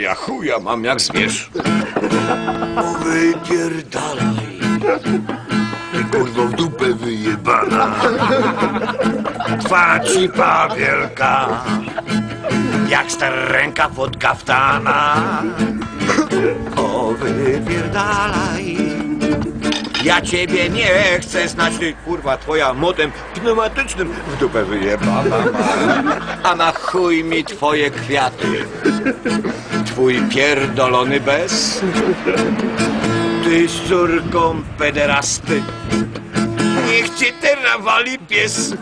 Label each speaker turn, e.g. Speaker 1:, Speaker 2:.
Speaker 1: Ja chuja mam jak zmierz. Wypierdalaj.
Speaker 2: Ty kurwo w dupę wyjebana.
Speaker 1: Twa cipa wielka. Jak stara ręka pod kaftana. O, wypierdalaj. Ja ciebie nie chcę znać, ty kurwa twoja motem pneumatycznym w dupę wyjebana. A na chuj mi twoje kwiaty. Twój pierdolony bez. Ty z córką pederasty. Niech cię teraz wali pies.